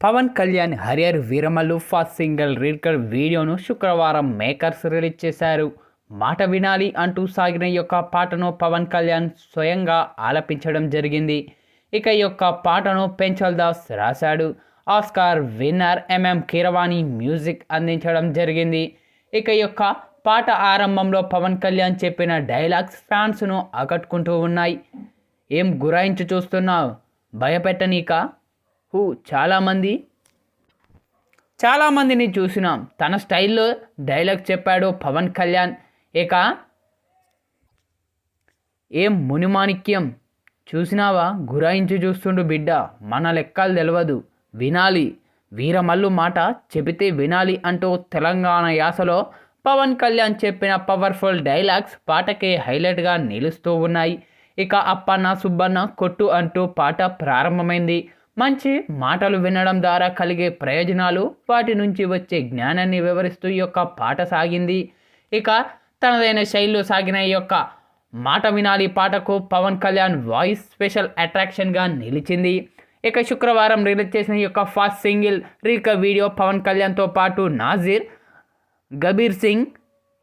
Pawan Kalyan Harihara Veeramallu first single రీడ్కర్ వీడియోను శుక్రవారం మేకర్స్ రిలీజ్ చేశారు. మాట వినాలి అంటూ సాగిన యొక్క పాటను పవన్ కళ్యాణ్ స్వయంగా ఆలపించడం జరిగింది. ఇక యొక్క పాటను పెంచల్ దాస్ రాశాడు. Oscar winner MM Keeravani music అందించడం జరిగింది. ఇక యొక్క పాట ఆరంభంలో పవన్ కళ్యాణ్ చెప్పిన డైలాగ్స్ ఫ్యాన్స్ను ఆకట్టుకుంటూ ఉన్నాయి. ఏం గురాయించి చూస్తున్నావు? భయపెట్టనీక? హూ చాలామంది చాలామందిని చూసినాం. తన స్టైల్లో డైలాగ్ చెప్పాడు పవన్ కళ్యాణ్. ఇక ఏం మునిమాణిక్యం? చూసినావా? గురాయించి చూస్తుండు బిడ్డ. మన లెక్కలు తెలియదు వినాలి. వీరమల్లు మాట చెబితే వినాలి అంటూ తెలంగాణ యాసలో పవన్ కళ్యాణ్ చెప్పిన పవర్ఫుల్ డైలాగ్స్ పాటకే హైలైట్గా నిలుస్తూ ఉన్నాయి. ఇక అప్పన్న సుబ్బన్న కొట్టు అంటూ పాట ప్రారంభమైంది. మంచి మాటలు వినడం ద్వారా కలిగే ప్రయోజనాలు వాటి నుంచి వచ్చే జ్ఞానాన్ని వివరిస్తూ ఈ యొక్క పాట సాగింది. ఇక తనదైన శైలిలో సాగిన ఈ యొక్క మాట వినాలి పాటకు పవన్ కళ్యాణ్ వాయిస్ స్పెషల్ అట్రాక్షన్గా నిలిచింది. ఇక శుక్రవారం రిలీజ్ చేసిన ఈ యొక్క ఫస్ట్ సింగిల్ రీక వీడియో పవన్ కళ్యాణ్తో పాటు నాజీర్ గబీర్ సింగ్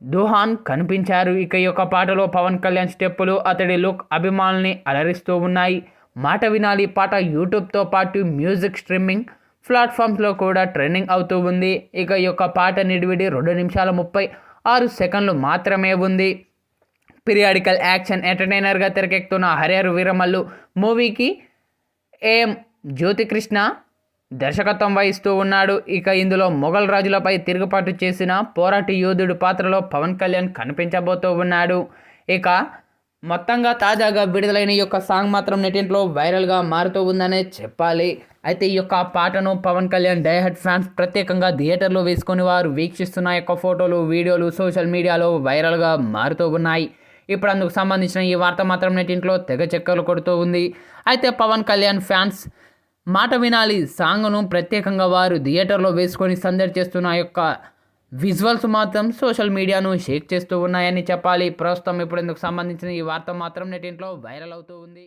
దుహాన్ కనిపించారు. ఇక ఈ యొక్క పాటలో పవన్ కళ్యాణ్ స్టెప్పులు అతడి లుక్ అభిమానుల్ని అలరిస్తూ ఉన్నాయి. మాట వినాలి పాట యూట్యూబ్తో పాటు మ్యూజిక్ స్ట్రీమింగ్ ప్లాట్ఫామ్స్లో కూడా ట్రెండింగ్ అవుతూ ఉంది. ఇక ఈ యొక్క పాట నిడివిడి రెండు నిమిషాల ముప్పై ఆరు సెకండ్లు మాత్రమే ఉంది. పీరియాడికల్ యాక్షన్ ఎంటర్టైనర్గా తెరకెక్కుతున్న హరిహర వీరమల్లు మూవీకి ఏఎం జ్యోతికృష్ణ దర్శకత్వం వహిస్తూ ఉన్నాడు. ఇక ఇందులో మొఘల్ రాజులపై తిరుగుబాటు చేసిన పోరాటి యోధుడు పాత్రలో పవన్ కళ్యాణ్ కనిపించబోతూ ఉన్నాడు. ఇక మొత్తంగా తాజాగా విడుదలైన ఈ యొక్క సాంగ్ మాత్రం నెటింట్లో వైరల్గా మారుతూ ఉందనే చెప్పాలి. అయితే ఈ యొక్క పాటను పవన్ కళ్యాణ్ డైహెడ్ ఫ్యాన్స్ ప్రత్యేకంగా థియేటర్లో వేసుకొని వారు వీక్షిస్తున్న యొక్క ఫోటోలు వీడియోలు సోషల్ మీడియాలో వైరల్గా మారుతూ ఉన్నాయి. ఇప్పుడు అందుకు సంబంధించిన ఈ వార్త మాత్రం నెటింట్లో తెగ చెక్కలు కొడుతూ ఉంది. అయితే పవన్ కళ్యాణ్ ఫ్యాన్స్ మాట వినాలి సాంగ్ను ప్రత్యేకంగా వారు థియేటర్లో వేసుకొని సందడి చేస్తున్న యొక్క విజువల్స్ మాత్రం సోషల్ మీడియాను షేక్ చేస్తూ ఉన్నాయని చెప్పాలి. ప్రస్తుతం ఇప్పుడు ఇందుకు సంబంధించిన ఈ వార్త మాత్రం నెటింట్లో వైరల్ అవుతూ ఉంది.